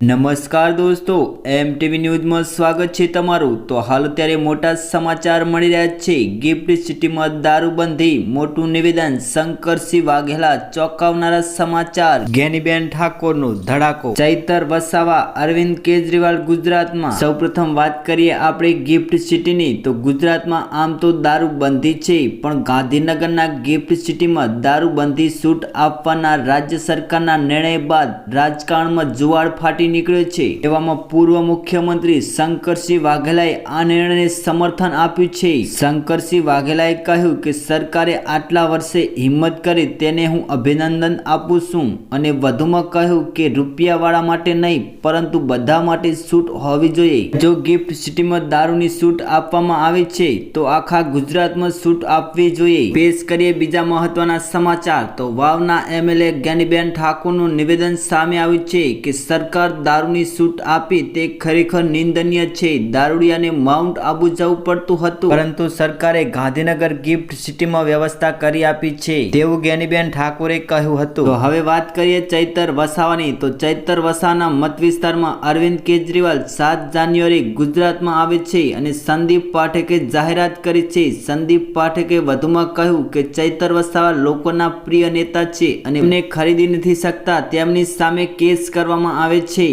નમસ્કાર દોસ્તો એમ ટીવી ન્યૂઝમાં સ્વાગત છે તમારું. તો હાલ અત્યારે મોટા સમાચાર મળી રહ્યા છે. ગિફ્ટ સિટીમાં દારૂબંધી, મોટું નિવેદન, શંકરસિંહ વાઘેલા ચોંકાવનારા સમાચાર. ગેનીબેન ઠાકોરનો ધડાકો. ચૈતર વસાવા, અરવિંદ કેજરીવાલ ગુજરાતમાં. સૌપ્રથમ વાત કરીએ આપણે ગિફ્ટ સિટીની. તો ગુજરાતમાં આમ તો દારૂબંધી છે, પણ ગાંધીનગરના ગિફ્ટ સિટીમાં દારૂબંધી છૂટ આપવાના રાજ્ય સરકારના નિર્ણય બાદ રાજકારણમાં જુવાળ ફાટી નીકળ્યો છે. એવામાં પૂર્વ મુખ્યમંત્રી શંકરસિંહ વાઘેલાએ આ નિર્ણયને સમર્થન આપ્યું છે. શંકરસિંહ વાઘેલાએ કહ્યું કે સરકારે આટલા વર્ષે હિંમત કરી તેને હું અભિનંદન આપું છું અને વધુમાં કહ્યું કે રૂપિયાવાળા માટે નહીં, પરંતુ બધા માટે છૂટ હોવી જોઈએ. જો ગિફ્ટ સિટીમાં દારૂની છૂટ આપવામાં આવે છે, તો આખા ગુજરાતમાં છૂટ આપવી જોઈએ. પેશ કરીએ બીજા મહત્વના સમાચાર. તો વાવના એમએલએ જ્ઞાનીબેન ઠાકોરનું નિવેદન સામે આવ્યું છે કે સરકાર દારૂની છૂટ આપી તે ખરેખર નિંદનીય છે. દારૂડિયાને માઉન્ટ આબુ જવું પડતું હતું. પરંતુ સરકારે ગાંધીનગર ગિફ્ટ સિટીમાં વ્યવસ્થા કરી આપી છે. તેવું જ્ઞાનીબેન ઠાકોરે કહ્યું હતું. તો હવે વાત કરીએ ચૈતર વસાવાની. તો ચૈતર વસાવાના મત વિસ્તારમાં અરવિંદ કેજરીવાલ સાત જાન્યુઆરી ગુજરાતમાં આવે છે અને સંદીપ પાઠકે જાહેરાત કરી છે. સંદીપ પાઠકે વધુમાં કહ્યું કે ચૈતર વસાવા લોકોના પ્રિય નેતા છે અને એમને ખરીદી નથી શકતા. તેમની સામે કેસ કરવામાં આવે છે.